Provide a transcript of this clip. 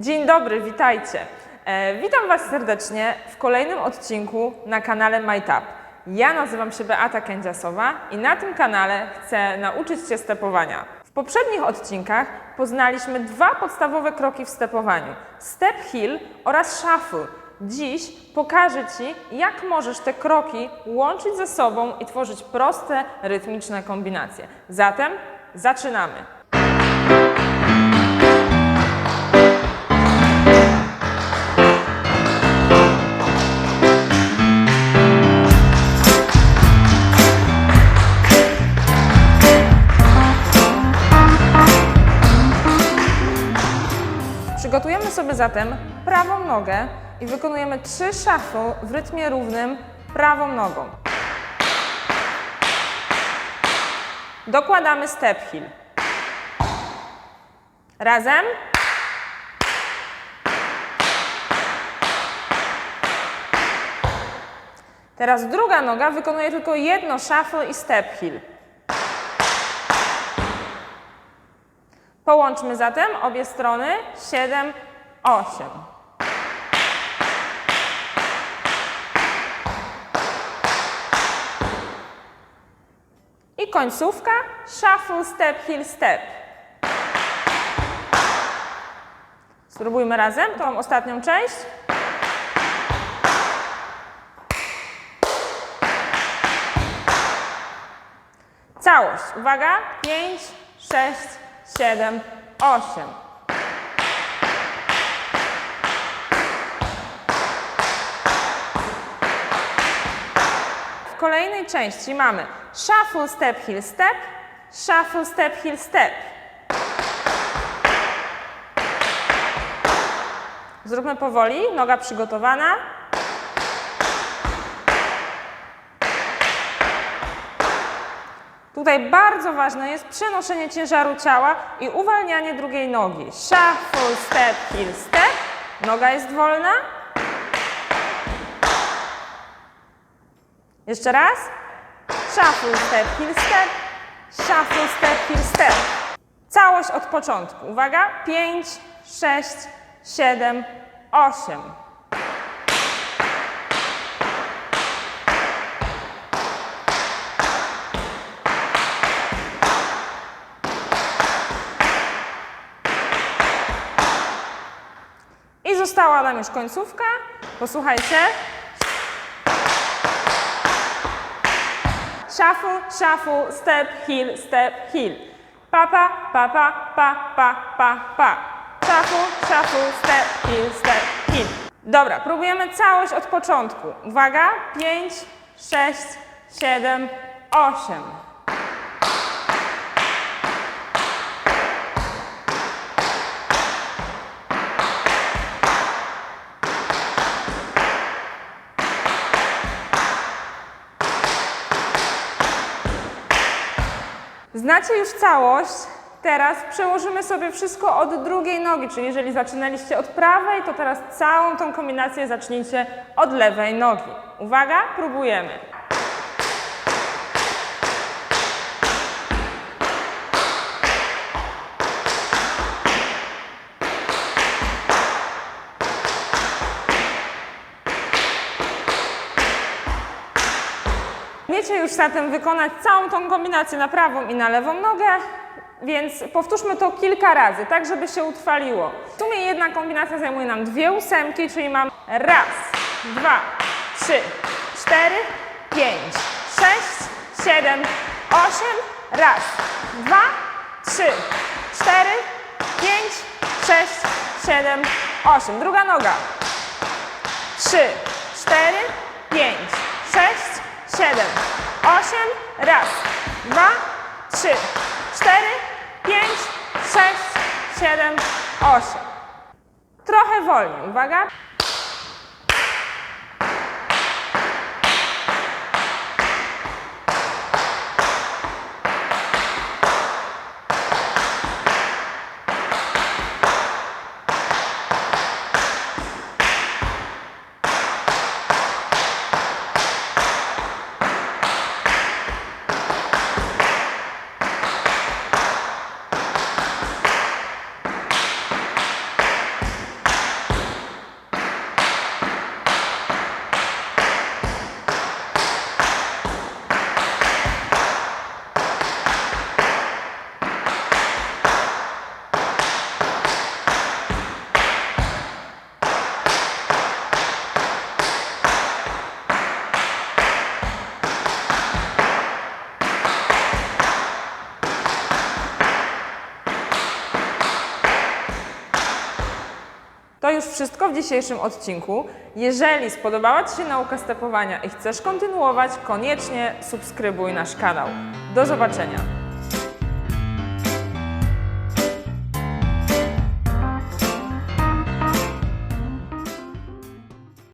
Dzień dobry, witajcie. E, witam Was serdecznie w kolejnym odcinku na kanale MyTap. Ja nazywam się Beata Kędziasowa i na tym kanale chcę nauczyć Cię stepowania. W poprzednich odcinkach poznaliśmy dwa podstawowe kroki w stepowaniu: step hill oraz shuffle. Dziś pokażę Ci, jak możesz te kroki łączyć ze sobą i tworzyć proste, rytmiczne kombinacje. Zatem zaczynamy. Przygotujemy sobie zatem prawą nogę i wykonujemy trzy shuffle w rytmie równym prawą nogą. Dokładamy step hill. Razem. Teraz druga noga wykonuje tylko jedno shuffle i step hill. Połączmy zatem obie strony 7, 8. I końcówka shuffle, step, heel, step. Spróbujmy razem tą ostatnią część. Całość. Uwaga. 5, 6, 7, 8. W kolejnej części mamy shuffle, step, heel, step, shuffle, step, heel, step. Zróbmy powoli, noga przygotowana. Tutaj bardzo ważne jest przenoszenie ciężaru ciała i uwalnianie drugiej nogi. Shuffle, step, heel, step. Noga jest wolna. Jeszcze raz. Shuffle, step, heel, step. Shuffle, step, heel, step. Całość od początku. Uwaga. 5, 6, 7, 8. I została nam już końcówka. Posłuchajcie. Shuffle, shuffle, step, heel, step, heel. Pa, pa, pa, pa, pa, pa, pa, pa. Shuffle, shuffle, step, heel, step, heel. Dobra, próbujemy całość od początku. Uwaga. 5, 6, 7, 8. Znacie już całość. Teraz przełożymy sobie wszystko od drugiej nogi, czyli jeżeli zaczynaliście od prawej, to teraz całą tą kombinację zacznijcie od lewej nogi. Uwaga, próbujemy. Umiecie już zatem wykonać całą tą kombinację na prawą i na lewą nogę, więc powtórzmy to kilka razy, tak żeby się utrwaliło. W sumie jedna kombinacja zajmuje nam dwie ósemki, czyli mam raz, dwa, trzy, cztery, pięć, sześć, siedem, osiem, raz, dwa, trzy, cztery, pięć, sześć, siedem, osiem. Druga noga. Trzy, cztery, pięć, sześć, siedem, osiem, raz, dwa, trzy, cztery, pięć, sześć, siedem, osiem. Trochę wolniej, uwaga. To już wszystko w dzisiejszym odcinku. Jeżeli spodobała Ci się nauka stepowania i chcesz kontynuować, koniecznie subskrybuj nasz kanał. Do zobaczenia!